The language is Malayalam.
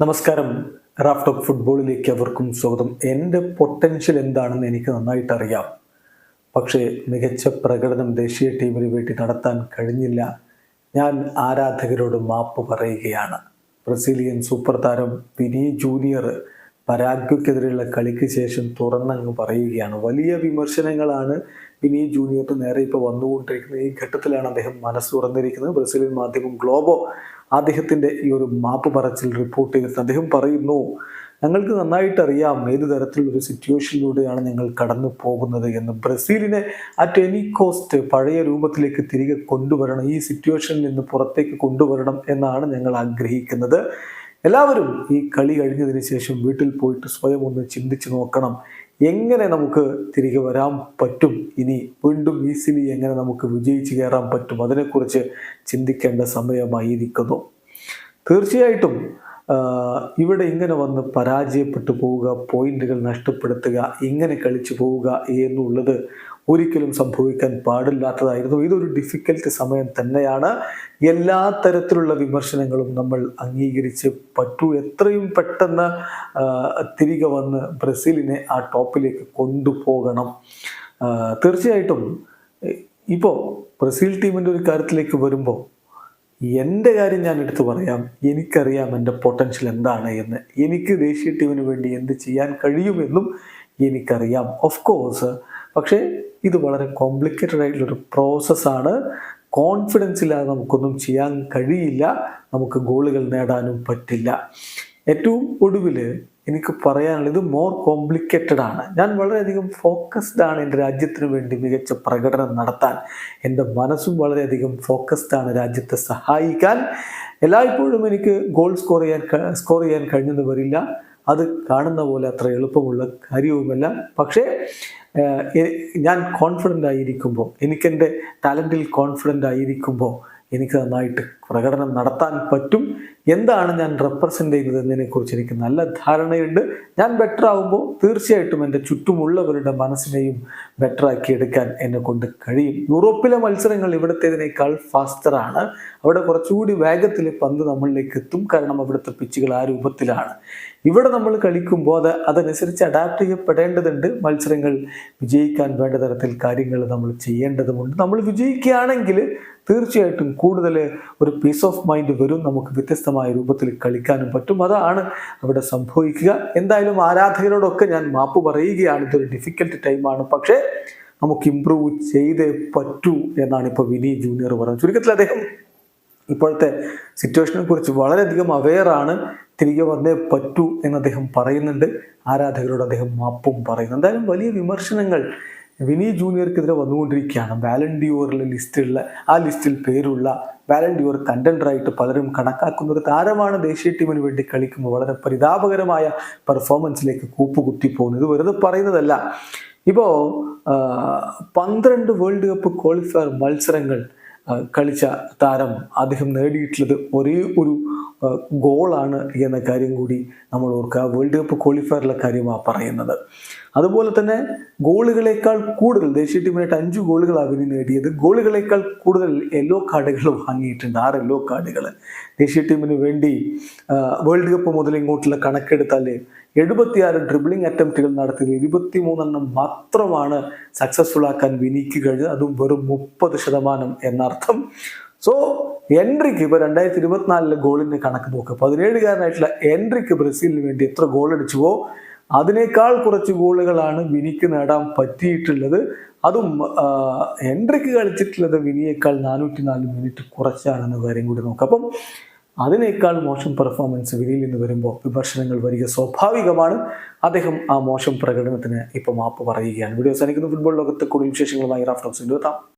നമസ്കാരം. റാഫ് ഓഫ് ഫുട്ബോളിലേക്ക് അവർക്കും സ്വാഗതം. എന്റെ പൊട്ടൻഷ്യൽ എന്താണെന്ന് എനിക്ക് നന്നായിട്ട് അറിയാം പക്ഷേ മികച്ച പ്രകടനം ദേശീയ ടീമിന് വേണ്ടി നടത്താൻ കഴിഞ്ഞില്ല. ഞാൻ ആരാധകരോട് മാപ്പ് പറയുകയാണ്. ബ്രസീലിയൻ സൂപ്പർ താരം വിനി ജൂനിയർ പരാഗ്വയ്ക്കെതിരെയുള്ള കളിക്ക് ശേഷം തുറന്നങ്ങ് പറയുകയാണ്. വലിയ വിമർശനങ്ങളാണ് വിനീത് ജൂനിയറിന് നേരെ ഇപ്പോൾ വന്നുകൊണ്ടിരിക്കുന്നത്. ഈ ഘട്ടത്തിലാണ് അദ്ദേഹം മനസ്സ് തുറന്നിരിക്കുന്നത്. ബ്രസീലിയൻ മാധ്യമം ഗ്ലോബോ അദ്ദേഹത്തിന്റെ ഈ ഒരു മാപ്പ് പറച്ചിൽ റിപ്പോർട്ട് ചെയ്തിട്ട് അദ്ദേഹം പറയുന്നു ഞങ്ങൾക്ക് നന്നായിട്ട് അറിയാം ഏത് തരത്തിലുള്ള ഒരു സിറ്റുവേഷനിലൂടെയാണ് ഞങ്ങൾ കടന്നു പോകുന്നത് എന്ന്. ബ്രസീലിനെ അറ്റ് എനി കോസ്റ്റ് പഴയ രൂപത്തിലേക്ക് തിരികെ കൊണ്ടുവരണം ഈ സിറ്റുവേഷനിൽ നിന്ന് പുറത്തേക്ക് കൊണ്ടുവരണം എന്നാണ് ഞങ്ങൾ ആഗ്രഹിക്കുന്നത്. എല്ലാവരും ഈ കളി കഴിഞ്ഞതിന് ശേഷം വീട്ടിൽ പോയിട്ട് സ്വയം ഒന്ന് ചിന്തിച്ചു നോക്കണം. എങ്ങനെ നമുക്ക് തിരികെ വരാൻ പറ്റും? ഇനി വീണ്ടും ഈസിലി എങ്ങനെ നമുക്ക് വിജയിച്ച് കയറാൻ പറ്റും? അതിനെക്കുറിച്ച് ചിന്തിക്കേണ്ട സമയമായിരിക്കുന്നു. തീർച്ചയായിട്ടും ഇവിടെ ഇങ്ങനെ വന്ന് പരാജയപ്പെട്ടു പോവുക പോയിന്റുകൾ നഷ്ടപ്പെടുത്തുക ഇങ്ങനെ കളിച്ചു പോവുക എന്നുള്ളത് ഒരിക്കലും സംഭവിക്കാൻ പാടില്ലാത്തതായിരുന്നു. ഇതൊരു ഡിഫിക്കൽട്ട് സമയം തന്നെയാണ്. എല്ലാ തരത്തിലുള്ള വിമർശനങ്ങളും നമ്മൾ അംഗീകരിച്ച് പറ്റൂ. എത്രയും പെട്ടെന്ന് തിരികെ വന്ന് ബ്രസീലിനെ ആ ടോപ്പിലേക്ക് കൊണ്ടുപോകണം. തീർച്ചയായിട്ടും ഇപ്പോൾ ബ്രസീൽ ടീമിന്റെ ഒരു കാര്യത്തിലേക്ക് വരുമ്പോൾ എന്റെ കാര്യം ഞാൻ എടുത്തു പറയാം. എനിക്കറിയാം എന്റെ പൊട്ടൻഷ്യൽ എന്താണ് എന്ന്. എനിക്ക് ദേശീയ ടീമിന് വേണ്ടി എന്ത് ചെയ്യാൻ കഴിയുമെന്നും എനിക്കറിയാം. ഓഫ് കോഴ്സ് പക്ഷേ ഇത് വളരെ കോംപ്ലിക്കേറ്റഡ് ആയിട്ടുള്ളൊരു പ്രോസസ്സാണ് കോൺഫിഡൻസ് ഇല്ലാതെ നമുക്കൊന്നും ചെയ്യാൻ കഴിയില്ല. നമുക്ക് ഗോളുകൾ നേടാനും പറ്റില്ല. ഏറ്റവും ഒടുവിൽ എനിക്ക് പറയാനുള്ളത് മോർ കോംപ്ലിക്കേറ്റഡ് ആണ്. ഞാൻ വളരെയധികം ഫോക്കസ്ഡ് ആണ് എന്റെ രാജ്യത്തിന് വേണ്ടി മികച്ച പ്രകടനം നടത്താൻ. എന്റെ മനസ്സും വളരെയധികം ഫോക്കസ്ഡ് ആണ് രാജ്യത്തെ സഹായിക്കാൻ. എല്ലായ്പ്പോഴും എനിക്ക് ഗോൾ സ്കോർ ചെയ്യാൻ സ്കോർ ചെയ്യാൻ കഴിഞ്ഞെന്ന് വരില്ല. അത് കാണുന്ന പോലെ അത്ര എളുപ്പമുള്ള കാര്യവുമല്ല. പക്ഷേ ഞാൻ കോൺഫിഡന്റ് ആയിരിക്കുമ്പോൾ എനിക്കെന്റെ ടാലന്റിൽ കോൺഫിഡന്റ് ആയിരിക്കുമ്പോൾ എനിക്ക് നന്നായിട്ട് പ്രകടനം നടത്താൻ പറ്റും. എന്താണ് ഞാൻ റെപ്രസെന്റ് ചെയ്യുന്നത് എന്നതിനെക്കുറിച്ച് എനിക്ക് നല്ല ധാരണയുണ്ട്. ഞാൻ ബെറ്റർ ആകുമ്പോൾ തീർച്ചയായിട്ടും എന്റെ ചുറ്റുമുള്ളവരുടെ മനസ്സിനെയും ബെറ്റർ ആക്കി എടുക്കാൻ എന്നെ കൊണ്ട് കഴിയും. യൂറോപ്പിലെ മത്സരങ്ങൾ ഇവിടുത്തേതിനേക്കാൾ ഫാസ്റ്ററാണ് അവിടെ കുറച്ചുകൂടി വേഗത്തിൽ പന്ത് നമ്മളിലേക്ക് എത്തും. കാരണം അവിടുത്തെ പിച്ചുകൾ ആ രൂപത്തിലാണ്. ഇവിടെ നമ്മൾ കളിക്കുമ്പോൾ അത് അതനുസരിച്ച് അഡാപ്റ്റ് ചെയ്യപ്പെടേണ്ടതുണ്ട്. മത്സരങ്ങൾ വിജയിക്കാൻ വേണ്ട തരത്തിൽ കാര്യങ്ങൾ നമ്മൾ ചെയ്യേണ്ടതുമുണ്ട്. നമ്മൾ വിജയിക്കുകയാണെങ്കിൽ തീർച്ചയായിട്ടും കൂടുതൽ ഒരു പീസ് ഓഫ് മൈൻഡ് വരും. നമുക്ക് വ്യത്യസ്തമായ രൂപത്തിൽ കളിക്കാനും പറ്റും. അതാണ് അവിടെ സംഭവിക്കുക. എന്തായാലും ആരാധകരോടൊക്കെ ഞാൻ മാപ്പ് പറയുകയാണ്. ഇതൊരു ഡിഫിക്കൽട്ട് ടൈമാണ് പക്ഷേ നമുക്ക് ഇമ്പ്രൂവ് ചെയ്തേ പറ്റൂ എന്നാണ് ഇപ്പോൾ വിനി ജൂനിയർ പറഞ്ഞത്. ചുരുക്കത്തിൽ അദ്ദേഹം ഇപ്പോഴത്തെ സിറ്റുവേഷനെ കുറിച്ച് വളരെയധികം അവെയറാണ് തിരികെ വന്നേ പറ്റൂ എന്ന് അദ്ദേഹം പറയുന്നുണ്ട്. ആരാധകരോട് അദ്ദേഹം മാപ്പും പറയുന്നു. എന്തായാലും വലിയ വിമർശനങ്ങൾ വിനി ജൂനിയർക്കെതിരെ വന്നുകൊണ്ടിരിക്കുകയാണ്. വാലന്റിയോറിലെ ലിസ്റ്റിലുള്ള ആ ലിസ്റ്റിൽ പേരുള്ള വാലന്റിയോർ കണ്ടൻഡറായിട്ട് പലരും കണക്കാക്കുന്ന ഒരു താരമാണ് ദേശീയ ടീമിന് വേണ്ടി കളിക്കുമ്പോൾ വളരെ പരിതാപകരമായ പെർഫോമൻസിലേക്ക് കൂപ്പുകുത്തി പോകുന്നു. ഇത് വെറുതെ പറയുന്നതല്ല. ഇപ്പോൾ പന്ത്രണ്ട് വേൾഡ് കപ്പ് ക്വാളിഫയർ മത്സരങ്ങൾ കളിച്ച താരം അദ്ദേഹം നേടിയിട്ടുള്ളത് ഒരേ ഒരു ഗോളാണ് എന്ന കാര്യം കൂടി നമ്മൾ ഓർക്കുക. വേൾഡ് കപ്പ് ക്വാളിഫയറിലെ കാര്യമാണ് പറയുന്നത്. അതുപോലെ തന്നെ ഗോളുകളേക്കാൾ കൂടുതൽ ദേശീയ ടീമിനായിട്ട് അഞ്ച് ഗോളുകൾ അവന് നേടിയത് ഗോളുകളേക്കാൾ കൂടുതൽ യെല്ലോ കാർഡുകൾ വാങ്ങിയിട്ടുണ്ട്. ആറ് യെല്ലോ കാർഡുകൾ ദേശീയ ടീമിന് വേണ്ടി വേൾഡ് കപ്പ് മുതൽ ഇങ്ങോട്ടുള്ള കണക്കെടുത്താൽ എഴുപത്തിയാറ് ഡ്രിബിളിംഗ് അറ്റംപ്റ്റുകൾ നടത്തിയത് ഇരുപത്തി മൂന്നെണ്ണം മാത്രമാണ് സക്സസ്ഫുൾ ആക്കാൻ വിനിക്ക് കഴിഞ്ഞത് അതും വെറും മുപ്പത് ശതമാനം എന്നർത്ഥം. സോ എൻട്രിക്ക് ഇപ്പോൾ രണ്ടായിരത്തി ഇരുപത്തിനാലിലെ ഗോളിന്റെ കണക്ക് നോക്കുക പതിനേഴുകാരനായിട്ടുള്ള എൻട്രിക്ക് ബ്രസീലിന് വേണ്ടി എത്ര ഗോൾ അടിച്ചുവോ അതിനേക്കാൾ കുറച്ച് ഗോളുകളാണ് വിനിക്ക് നേടാൻ പറ്റിയിട്ടുള്ളത്. അതും എൻട്രിക്ക് കളിച്ചിട്ടുള്ളത് വിനിയേക്കാൾ നാനൂറ്റി നാല് മിനിറ്റ് കുറച്ചാണെന്ന കാര്യം കൂടി നോക്കാം. അപ്പം അതിനേക്കാൾ മോശം പെർഫോമൻസ് വിനിയിൽ നിന്ന് വരുമ്പോൾ വിമർശനങ്ങൾ വരിക സ്വാഭാവികമാണ്. അദ്ദേഹം ആ മോശം പ്രകടനത്തിന് ഇപ്പം മാപ്പ് പറയുകയാണ്. വീഡിയോ അവസാനിക്കുന്ന. ഫുട്ബോൾ ലോകത്തെ കൂടുതൽ വിശേഷങ്ങളുമായി റഫറൻസ് എത്താം.